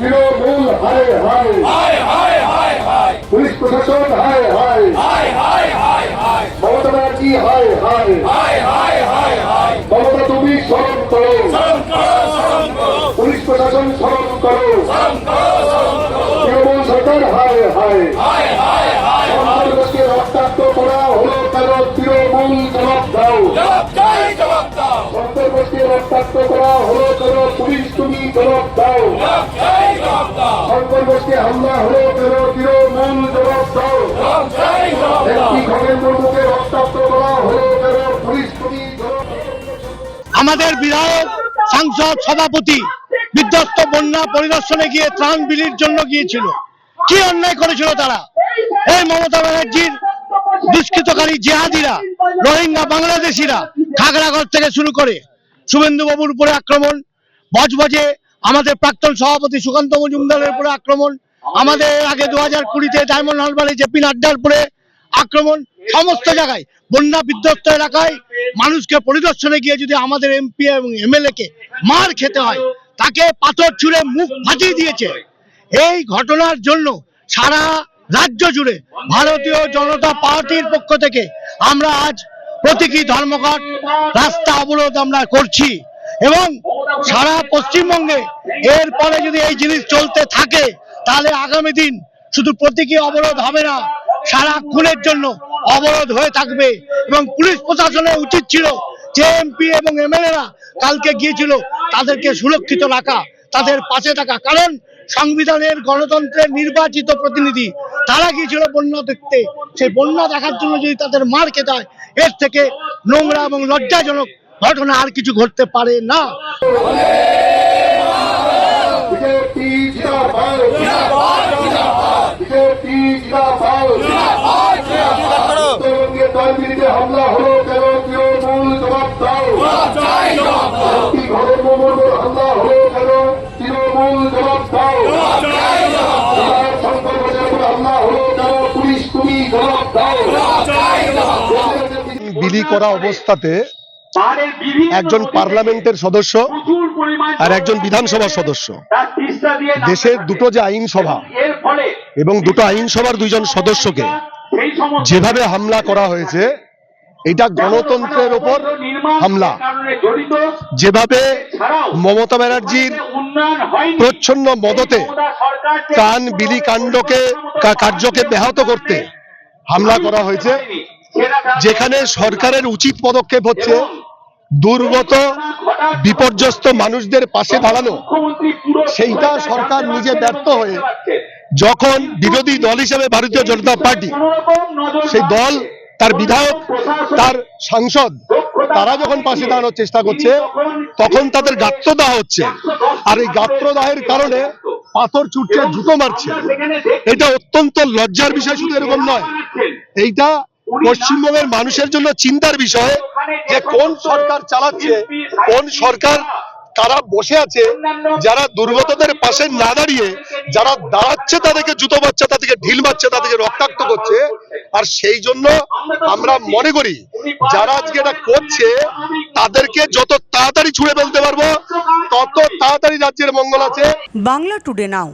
তৃণমূল হায় হায়। হায় হায় হায় হায়। Police প্রশাসন হায় হায়। হায় হায় হায় হায়। মমতা ব্যানার্জি হায় হায়। হায় হায় হায় হায়। মমতা তুমি স্মরণ করো। স্মরণ করো স্মরণ করো। পুলিশ প্রশাসন স্মরণ করো। স্মরণ করো স্মরণ করো। তৃণমূল সরকার হায় হায়। হায় হায় হায় সন্তানকে রক্তাক্ত করা হলো কেন? তৃণমূল জবাব দাও। জবাব চাই জবাব দাও। সন্তানকে রক্তাক্ত করা হলো কেন? পুলিশ তুমি জবাব দাও। আমাদের বিধায়ক, সাংসদ, সভাপতি বিধ্বস্ত বন্যা পরিদর্শনে গিয়ে ত্রাণ বিলির জন্য গিয়েছিল। কি অন্যায় করেছিল তারা? এই মমতা ব্যানার্জির দুষ্কৃতকারী জেহাদিরা, রোহিঙ্গা বাংলাদেশিরা খাগড়াগড় থেকে শুরু করে শুভেন্দু বাবুর উপরে আক্রমণ, বজবজে আমাদের প্রাক্তন সভাপতি সুকান্ত মজুমদারের উপরে আক্রমণ আমাদের আগে দু হাজার কুড়িতে ডায়মন্ড হারবারে জেপি নাড্ডার পরে আক্রমণ সমস্ত জায়গায়, বন্যা বিধ্বস্ত এলাকায় মানুষকে পরিদর্শনে গিয়ে যদি আমাদের এমপি এবং এমএলএ কে মার খেতে হয়, তাকে পাথর ছুঁড়ে মুখ ফাটিয়ে দিয়েছে। এই ঘটনার জন্য সারা রাজ্য জুড়ে ভারতীয় জনতা পার্টির পক্ষ থেকে আমরা আজ প্রতীকী ধর্মঘট রাস্তা অবরোধ আমরা করছি এবং সারা পশ্চিমবঙ্গে এরপরে যদি এই জিনিস চলতে থাকে তাহলে আগামী দিন শুধু প্রতীকী অবরোধ হবে না, সারা খুনের জন্য অবরোধ হয়ে থাকবে। এবং পুলিশ প্রশাসনের উচিত ছিল যে এমপি এবং এমএলএরা কালকে গিয়েছিল তাদেরকে সুরক্ষিত রাখা, তাদের পাশে থাকা। কারণ সংবিধানের গণতন্ত্রের নির্বাচিত প্রতিনিধি তারা গিয়েছিল বন্যা দেখতে। সেই বন্যা দেখার জন্য যদি তাদের মার খেতে হয়, এর থেকে নোংরা এবং লজ্জাজনক ঘটনা আর কিছু ঘটতে পারে না। হলো কেন তৃণমূল জবাব দাও। জবাব। দাও একটি ঘরের মোমর হামলা হলো কেন তৃণমূল দাও। হামলা হলো কেন পুলিশ তুমি জবাব দাও। বিলি করা অবস্থাতে একজন পার্লামেন্টের সদস্য আর একজন বিধানসভার সদস্য। দেশের দুটো যে আইনসভা এবং দুটো আইনসভার দুইজন সদস্যকে যেভাবে হামলা করা হয়েছে এটা গণতন্ত্রের ওপর হামলা। যেভাবে মমতা ব্যানার্জির প্রচ্ছন্ন মদতে ত্রাণ বিলি কাণ্ডকে কার্যকে ব্যাহত করতে হামলা করা হয়েছে, যেখানে সরকারের উচিত পদক্ষেপ হচ্ছে দুর্গত, বিপর্যস্ত মানুষদের পাশে দাঁড়ানো। সেইটা সরকার নিজে ব্যর্থ হয়ে যখন বিরোধী দল হিসেবে ভারতীয় জনতা পার্টি, সেই দল তার বিধায়ক তার সাংসদ তারা যখন পাশে দাঁড়ানোর চেষ্টা করছে তখন তাদের গাত্রদাহ হচ্ছে। আর এই গাত্রদাহের কারণে পাথর ছুটছে জুতো মারছে। এটা অত্যন্ত লজ্জার বিষয় শুধু এরকম নয়। এইটা পশ্চিমবঙ্গের মানুষের জন্য চিন্তার বিষয় যে কোন সরকার চালাচ্ছে কোন সরকার কারা বসে আছে, যারা দুর্গতদের পাশে না দাঁড়িয়ে, যারা দাঁড়াচ্ছে তাদেরকে জুতো মারছে তাদেরকে ঢিল মারছে, তাদেরকে রক্তাক্ত করছে। আর সেই জন্য আমরা মনে করি, যারা আজকে এটা করছে, তাদেরকে যত তাড়াতাড়ি ছুঁড়ে ফেলতে পারব, তত তাড়াতাড়ি রাজ্যের মঙ্গল আছে। Bangla today now.